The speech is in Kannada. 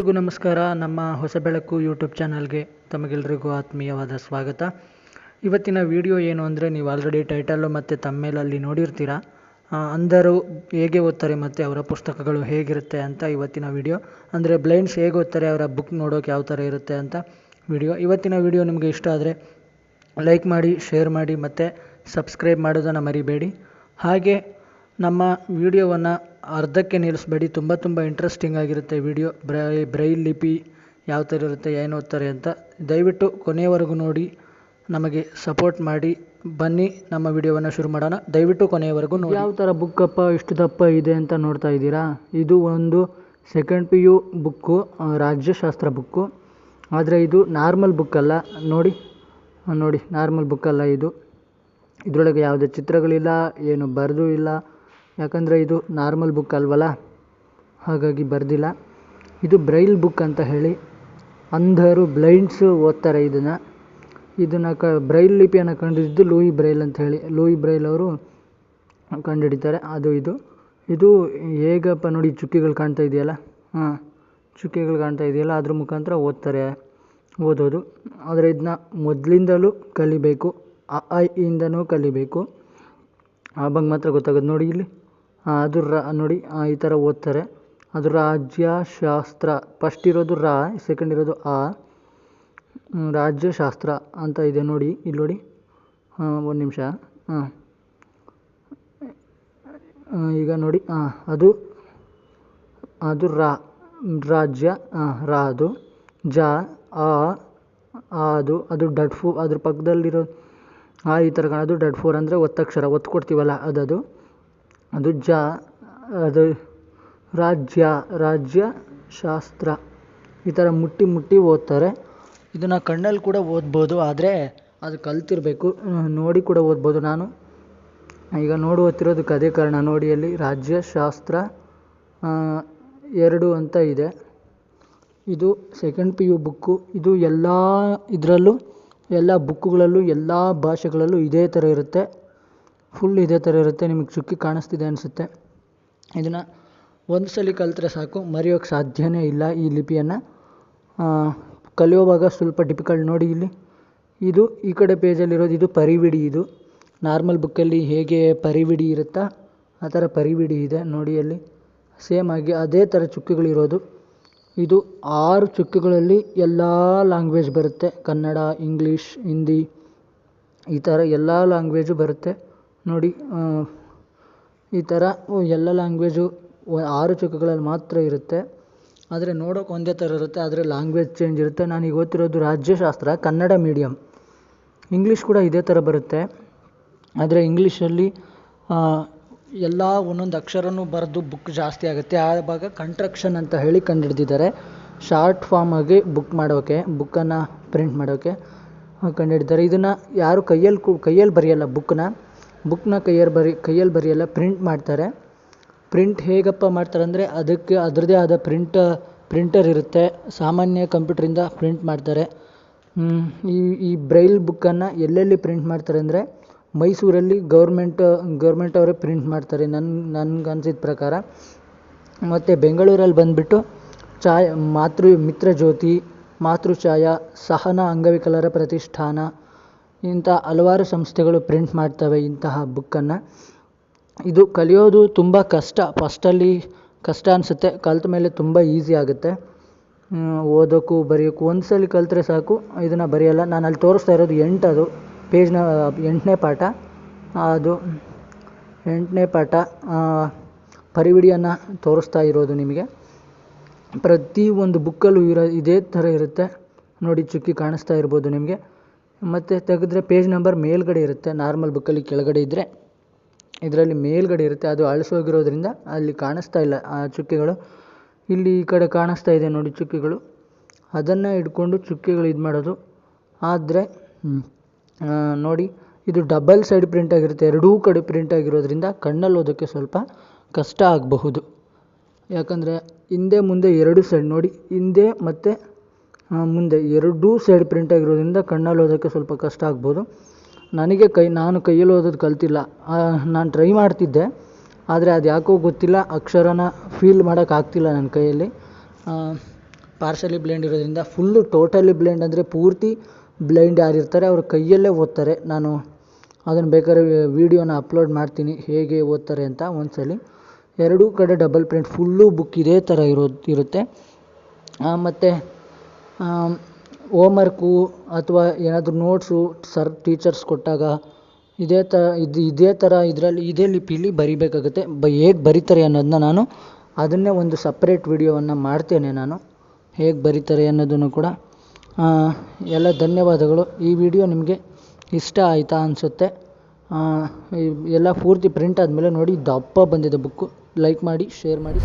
ಎಲ್ರಿಗೂ ನಮಸ್ಕಾರ. ನಮ್ಮ ಹೊಸ ಬೆಳಕು ಯೂಟ್ಯೂಬ್ ಚಾನಲ್ಗೆ ತಮಗೆಲ್ರಿಗೂ ಆತ್ಮೀಯವಾದ ಸ್ವಾಗತ. ಇವತ್ತಿನ ವಿಡಿಯೋ ಏನು ಅಂದರೆ ನೀವು ಆಲ್ರೆಡಿ ಟೈಟಲ್ಲು ಮತ್ತು ತಮ್ಮೇಲಲ್ಲಿ ನೋಡಿರ್ತೀರ. ಅಂದರು ಹೇಗೆ ಓದ್ತಾರೆ ಮತ್ತು ಅವರ ಪುಸ್ತಕಗಳು ಹೇಗಿರುತ್ತೆ ಅಂತ ಇವತ್ತಿನ ವಿಡಿಯೋ ಅಂದರೆ ಬ್ಲೈಂಡ್ಸ್ ಹೇಗೆ ಓದ್ತಾರೆ, ಅವರ ಬುಕ್ ನೋಡೋಕೆ ಯಾವ ಥರ ಇರುತ್ತೆ ಅಂತ ವಿಡಿಯೋ ಇವತ್ತಿನ ವಿಡಿಯೋ ನಿಮಗೆ ಇಷ್ಟ ಆದರೆ ಲೈಕ್ ಮಾಡಿ ಶೇರ್ ಮಾಡಿ ಮತ್ತು ಸಬ್ಸ್ಕ್ರೈಬ್ ಮಾಡೋದನ್ನು ಮರಿಬೇಡಿ. ಹಾಗೆ ನಮ್ಮ ವಿಡಿಯೋವನ್ನು ಅರ್ಧಕ್ಕೆ ನಿಲ್ಲಿಸ್ಬೇಡಿ. ತುಂಬ ತುಂಬ ಇಂಟ್ರೆಸ್ಟಿಂಗ್ ಆಗಿರುತ್ತೆ ವಿಡಿಯೋ ಬ್ರೈ, ಬ್ರೈಲ್ ಲಿಪಿ ಯಾವ ಥರ ಇರುತ್ತೆ, ಏನು ಓದ್ತಾರೆ ಅಂತ. ದಯವಿಟ್ಟು ಕೊನೆಯವರೆಗೂ ನೋಡಿ, ನಮಗೆ ಸಪೋರ್ಟ್ ಮಾಡಿ. ಬನ್ನಿ, ನಮ್ಮ ವಿಡಿಯೋವನ್ನು ಶುರು ಮಾಡೋಣ. ದಯವಿಟ್ಟು ಕೊನೆಯವರೆಗೂ ನೋಡಿ. ಯಾವ ಥರ ಬುಕ್ಕಪ್ಪ ಇಷ್ಟು ದಪ್ಪ ಇದೆ ಅಂತ ನೋಡ್ತಾ ಇದ್ದೀರಾ? ಇದು ಒಂದು ಸೆಕೆಂಡ್ ಪಿ ಯು ಬುಕ್ಕು ರಾಜ್ಯಶಾಸ್ತ್ರ ಬುಕ್ಕು ಆದರೆ ಇದು ನಾರ್ಮಲ್ ಬುಕ್ ಅಲ್ಲ. ನೋಡಿ ನೋಡಿ ನಾರ್ಮಲ್ ಬುಕ್ ಅಲ್ಲ ಇದು. ಇದರೊಳಗೆ ಯಾವುದೇ ಚಿತ್ರಗಳಿಲ್ಲ, ಏನು ಬರೆದು ಇಲ್ಲ. ಯಾಕಂದರೆ ಇದು ನಾರ್ಮಲ್ ಬುಕ್ ಅಲ್ವಲ್ಲ? ಹಾಗಾಗಿ ಬರೆದಿಲ್ಲ. ಇದು ಬ್ರೈಲ್ ಬುಕ್ ಅಂತ ಹೇಳಿ ಅಂಧರು ಬ್ಲೈಂಡ್ಸು ಓದ್ತಾರೆ ಇದನ್ನು. ಇದನ್ನು ಕ ಬ್ರೈಲ್ ಲಿಪಿಯನ್ನು ಕಂಡುಹಿಡಿದಿದ್ದು ಲೂಯಿ ಬ್ರೈಲ್ ಅಂತ ಹೇಳಿ. ಲೂಯಿ ಬ್ರೈಲ್ ಅವರು ಕಂಡುಹಿಡಿತಾರೆ ಅದು ಇದು. ಇದು ಹೇಗಪ್ಪ ನೋಡಿ ಚುಕ್ಕಿಗಳು ಕಾಣ್ತಾ ಇದೆಯಲ್ಲ? ಹಾಂ ಚುಕ್ಕಿಗಳು ಕಾಣ್ತಾ ಇದೆಯಲ್ಲ ಅದ್ರ ಮುಖಾಂತರ ಓದ್ತಾರೆ ಓದೋದು. ಆದರೆ ಇದನ್ನ ಮೊದಲಿಂದಲೂ ಕಲಿಬೇಕು. ಅ ಆ, ಇ ಇಂದನೂ ಕಲಿಬೇಕು. ಆವಾಗ ಮಾತ್ರ ಗೊತ್ತಾಗೋದು ನೋಡಿ ಇಲ್ಲಿ. ಆ, ಅದು ರ, ನೋಡಿ ಈ ಥರ ಓದ್ತಾರೆ. ಅದು ರಾಜ್ಯಶಾಸ್ತ್ರ. ಫಸ್ಟ್ ಇರೋದು ರ ಸೆಕೆಂಡ್ ಇರೋದು ಆ. ರಾಜ್ಯಶಾಸ್ತ್ರ ಅಂತ ಇದೆ ನೋಡಿ, ಇಲ್ಲಿ ನೋಡಿ. ಒಂದು ನಿಮಿಷ. ಹಾಂ. ಈಗ ನೋಡಿ ಹಾಂ ಅದು ಅದು ರಾ, ರಾಜ್ಯ ಹಾಂ ರಾ ಅದು. ಜ, ಆ ಅದು ಅದು ಡಡ್ ಫು ಅದ್ರ ಪಕ್ಕದಲ್ಲಿರೋ, ಆ, ಈ ಥರ ಕಾಣೋದು ಅದು ಡಡ್ ಫೋರ್ ಅಂದರೆ ಒತ್ತಕ್ಷರ ಒತ್ತು ಕೊಡ್ತೀವಲ್ಲ ಅದದು. ಅದು ಜ, ಅದು ರಾಜ್ಯ ರಾಜ್ಯ ಶಾಸ್ತ್ರ. ಈ ಥರ ಮುಟ್ಟಿ ಮುಟ್ಟಿ ಓದ್ತಾರೆ. ಇದನ್ನು ಕಣ್ಣಲ್ಲಿ ಕೂಡ ಓದ್ಬೋದು, ಆದರೆ ಅದು ಕಲ್ತಿರಬೇಕು. ನೋಡಿ ಕೂಡ ಓದ್ಬೋದು ನಾನು. ಈಗ ನೋಡಿ ಓದ್ತಿರೋದಕ್ಕೆ ಅದೇ ಕಾರಣ. ನೋಡಿ ಅಲ್ಲಿ ರಾಜ್ಯಶಾಸ್ತ್ರ ಎರಡು ಅಂತ ಇದೆ. ಇದು ಸೆಕೆಂಡ್ ಪಿ ಯು ಬುಕ್ಕು ಇದು ಎಲ್ಲ ಇದರಲ್ಲೂ, ಎಲ್ಲ ಬುಕ್ಕುಗಳಲ್ಲೂ ಎಲ್ಲ ಭಾಷೆಗಳಲ್ಲೂ ಇದೇ ಥರ ಇರುತ್ತೆ. ಫುಲ್ ಇದೇ ಥರ ಇರುತ್ತೆ, ನಿಮಗೆ ಚುಕ್ಕಿ ಕಾಣಿಸ್ತಿದೆ ಅನಿಸುತ್ತೆ. ಇದನ್ನು ಒಂದು ಸಲ ಕಲಿತ್ರೆ ಸಾಕು ಮರೆಯೋಕ್ಕೆ ಸಾಧ್ಯನೇ ಇಲ್ಲ ಈ ಲಿಪಿಯನ್ನು. ಕಲಿಯೋವಾಗ ಸ್ವಲ್ಪ ಡಿಫಿಕಲ್ಟ್ ನೋಡಿ ಇಲ್ಲಿ. ಇದು ಈ ಕಡೆ ಪೇಜಲ್ಲಿರೋದು ಇದು ಪರಿವಿಡಿ ಇದು. ನಾರ್ಮಲ್ ಬುಕ್ಕಲ್ಲಿ ಹೇಗೆ ಪರಿವಿಡಿ ಇರುತ್ತಾ, ಆ ಥರ ಪರಿವಿಡಿ ಇದೆ ನೋಡಿ ಅಲ್ಲಿ. ಸೇಮ್ ಆಗಿ ಅದೇ ಥರ ಚುಕ್ಕಿಗಳಿರೋದು. ಇದು ಆರು ಚುಕ್ಕಿಗಳಲ್ಲಿ ಎಲ್ಲ ಲ್ಯಾಂಗ್ವೇಜ್ ಬರುತ್ತೆ. ಕನ್ನಡ ಇಂಗ್ಲೀಷ್ ಹಿಂದಿ ಈ ಥರ ಎಲ್ಲ ಲ್ಯಾಂಗ್ವೇಜು ಬರುತ್ತೆ. ನೋಡಿ ಈ ಥರ ಎಲ್ಲ ಲ್ಯಾಂಗ್ವೇಜು ಆರು ಚುಕ್ಕಗಳಲ್ಲಿ ಮಾತ್ರ ಇರುತ್ತೆ. ಆದರೆ ನೋಡೋಕೆ ಒಂದೇ ಥರ ಇರುತ್ತೆ, ಆದರೆ ಲ್ಯಾಂಗ್ವೇಜ್ ಚೇಂಜ್ ಇರುತ್ತೆ. ನಾನೀಗ ಓದ್ತಿರೋದು ರಾಜ್ಯಶಾಸ್ತ್ರ, ಕನ್ನಡ ಮೀಡಿಯಮ್ ಇಂಗ್ಲೀಷ್ ಕೂಡ ಇದೇ ಥರ ಬರುತ್ತೆ. ಆದರೆ ಇಂಗ್ಲೀಷಲ್ಲಿ ಎಲ್ಲ ಒಂದೊಂದು ಅಕ್ಷರನೂ ಬರೆದು ಬುಕ್ ಜಾಸ್ತಿ ಆಗುತ್ತೆ. ಆ ಭಾಗ ಕಂಟ್ರಕ್ಷನ್ ಅಂತ ಹೇಳಿ ಕಂಡುಹಿಡ್ದಿದ್ದಾರೆ. ಶಾರ್ಟ್ ಫಾರ್ಮಾಗಿ ಬುಕ್ ಮಾಡೋಕ್ಕೆ ಬುಕ್ಕನ್ನು ಪ್ರಿಂಟ್ ಮಾಡೋಕ್ಕೆ ಕಂಡುಹಿಡಿತಾರೆ ಇದನ್ನು ಯಾರು ಕೈಯಲ್ಲಿ ಕು ಕೈಯಲ್ಲಿ ಬರೆಯಲ್ಲ ಬುಕ್ನ ಬುಕ್ನ ಕೈಯಲ್ಲಿ ಬರಿ, ಕೈಯಲ್ಲಿ ಬರೆಯಲ್ಲ ಪ್ರಿಂಟ್ ಮಾಡ್ತಾರೆ. ಪ್ರಿಂಟ್ ಹೇಗಪ್ಪ ಮಾಡ್ತಾರೆ ಅಂದರೆ ಅದಕ್ಕೆ ಅದರದೇ ಆದ ಪ್ರಿಂಟ್ ಪ್ರಿಂಟರ್ ಇರುತ್ತೆ. ಸಾಮಾನ್ಯ ಕಂಪ್ಯೂಟ್ರಿಂದ ಪ್ರಿಂಟ್ ಮಾಡ್ತಾರೆ. ಈ ಈ ಬ್ರೈಲ್ ಬುಕ್ಕನ್ನು ಎಲ್ಲೆಲ್ಲಿ ಪ್ರಿಂಟ್ ಮಾಡ್ತಾರೆ ಅಂದರೆ ಮೈಸೂರಲ್ಲಿ ಗೌರ್ಮೆಂಟ್ ಗೌರ್ಮೆಂಟ್ ಅವರೇ ಪ್ರಿಂಟ್ ಮಾಡ್ತಾರೆ ನನ್ನ ನನ್ಗೆ ಅನ್ಸಿದ ಪ್ರಕಾರ. ಮತ್ತು ಬೆಂಗಳೂರಲ್ಲಿ ಬಂದುಬಿಟ್ಟು ಛಾಯ್ ಮಾತೃ, ಮಿತ್ರಜ್ಯೋತಿ ಮಾತೃಛಾಯ ಸಹನ ಅಂಗವಿಕಲರ ಪ್ರತಿಷ್ಠಾನ ಇಂಥ ಹಲವಾರು ಸಂಸ್ಥೆಗಳು ಪ್ರಿಂಟ್ ಮಾಡ್ತವೆ ಇಂತಹ ಬುಕ್ಕನ್ನು. ಇದು ಕಲಿಯೋದು ತುಂಬ ಕಷ್ಟ. ಫಸ್ಟಲ್ಲಿ ಕಷ್ಟ ಅನಿಸುತ್ತೆ. ಕಲ್ತ ಮೇಲೆ ತುಂಬ ಈಸಿ ಆಗುತ್ತೆ. ಓದೋಕ್ಕೂ ಬರೆಯೋಕ್ಕೂ. ಒಂದು ಸಲ ಕಲಿತ್ರೆ ಸಾಕು. ಇದನ್ನು ಬರೆಯಲ್ಲ. ನಾನು ಅಲ್ಲಿ ತೋರಿಸ್ತಾ ಇರೋದು ಎಂಟದು ಪೇಜ್ನ, ಎಂಟನೇ ಪಾಠ. ಅದು ಎಂಟನೇ ಪಾಠ. ಪರಿವಿಡಿಯನ್ನು ತೋರಿಸ್ತಾ ಇರೋದು ನಿಮಗೆ. ಪ್ರತಿ ಒಂದು ಬುಕ್ಕಲ್ಲೂ ಇರೋ, ಇದೇ ಥರ ಇರುತ್ತೆ. ನೋಡಿ, ಚುಕ್ಕಿ ಕಾಣಿಸ್ತಾ ಇರ್ಬೋದು ನಿಮಗೆ. ಮತ್ತು ತೆಗೆದ್ರೆ ಪೇಜ್ ನಂಬರ್ ಮೇಲ್ಗಡೆ ಇರುತ್ತೆ ನಾರ್ಮಲ್ ಬುಕ್ಕಲ್ಲಿ ಕೆಳಗಡೆ ಇದ್ದರೆ ಇದರಲ್ಲಿ ಮೇಲ್ಗಡೆ ಇರುತ್ತೆ, ಅದು ಅಳಿಸೋಗಿರೋದ್ರಿಂದ ಅಲ್ಲಿ ಕಾಣಿಸ್ತಾ ಇಲ್ಲ. ಆ ಚುಕ್ಕೆಗಳು, ಇಲ್ಲಿ ಈ ಕಡೆ ಕಾಣಿಸ್ತಾ ಇದೆ ನೋಡಿ ಚುಕ್ಕೆಗಳು. ಅದನ್ನು ಹಿಡ್ಕೊಂಡು ಚುಕ್ಕೆಗಳು ಇದು ಮಾಡೋದು. ಆದರೆ ನೋಡಿ, ಇದು ಡಬಲ್ ಸೈಡ್ ಪ್ರಿಂಟ್ ಆಗಿರುತ್ತೆ, ಎರಡೂ ಕಡೆ ಪ್ರಿಂಟ್ ಆಗಿರೋದ್ರಿಂದ ಕಣ್ಣಲ್ಲಿ ಓದೋಕ್ಕೆ ಸ್ವಲ್ಪ ಕಷ್ಟ ಆಗಬಹುದು. ಯಾಕಂದರೆ ಹಿಂದೆ ಮುಂದೆ ಎರಡು ಸೈಡ್ ನೋಡಿ, ಹಿಂದೆ ಮತ್ತು ಮುಂದೆ ಎರಡೂ ಸೈಡ್ ಪ್ರಿಂಟ್ ಆಗಿರೋದ್ರಿಂದ ಕಣ್ಣಲ್ಲಿ ಓದೋಕ್ಕೆ ಸ್ವಲ್ಪ ಕಷ್ಟ ಆಗ್ಬೋದು. ನನಗೆ ಕೈ, ನಾನು ಕೈಯಲ್ಲಿ ಓದೋದು ಕಲಿತಿಲ್ಲ. ನಾನು ಟ್ರೈ ಮಾಡ್ತಿದ್ದೆ. ಆದರೆ ಅದು ಯಾಕೋ ಗೊತ್ತಿಲ್ಲ. ಅಕ್ಷರನ ಫೀಲ್ ಮಾಡೋಕ್ಕಾಗ್ತಿಲ್ಲ ನನ್ನ ಕೈಯಲ್ಲಿ. ಪಾರ್ಷಲಿ ಬ್ಲೈಂಡ್ ಇರೋದ್ರಿಂದ ಫುಲ್ಲು ಟೋಟಲಿ ಬ್ಲೈಂಡ್ ಅಂದರೆ ಪೂರ್ತಿ ಬ್ಲೈಂಡ್ ಯಾರಿರ್ತಾರೆ ಅವ್ರ ಕೈಯಲ್ಲೇ ಓದ್ತಾರೆ. ನಾನು ಅದನ್ನು ಬೇಕಾದ್ರೆ ವೀಡಿಯೋನ ಅಪ್ಲೋಡ್ ಮಾಡ್ತೀನಿ. ಹೇಗೆ ಓದ್ತಾರೆ ಅಂತ ಒಂದ್ಸಲಿ. ಎರಡೂ ಕಡೆ ಡಬಲ್ ಪ್ರಿಂಟ್ ಫುಲ್ಲು ಬುಕ್ ಇದೇ ಥರ ಇರೋ ಇರುತ್ತೆ. ಮತ್ತು ಹೋಮ್ವರ್ಕು ಅಥವಾ ಏನಾದರೂ ನೋಟ್ಸು ಸರ್ ಟೀಚರ್ಸ್ ಕೊಟ್ಟಾಗ ಇದೇ ಥರ ಇದು, ಇದೇ ಥರ ಇದರಲ್ಲಿ, ಇದೇ ಲಿಪಿಲಿ ಬರಿಬೇಕಾಗುತ್ತೆ. ಬ, ಹೇಗೆ ಬರೀತಾರೆ ಅನ್ನೋದನ್ನ ನಾನು ಅದನ್ನೇ ಒಂದು ಸಪ್ರೇಟ್ ವಿಡಿಯೋವನ್ನು ಮಾಡ್ತೇನೆ ನಾನು. ಹೇಗೆ ಬರೀತಾರೆ ಅನ್ನೋದನ್ನು ಕೂಡ ಎಲ್ಲ ಧನ್ಯವಾದಗಳು. ಈ ವಿಡಿಯೋ ನಿಮಗೆ ಇಷ್ಟ ಆಯಿತಾ ಅನಿಸುತ್ತೆ? ಎಲ್ಲ ಪೂರ್ತಿ ಪ್ರಿಂಟ್ ಆದಮೇಲೆ ನೋಡಿ ದಪ್ಪ ಬಂದಿದೆ ಬುಕ್ಕು ಲೈಕ್ ಮಾಡಿ ಶೇರ್ ಮಾಡಿ.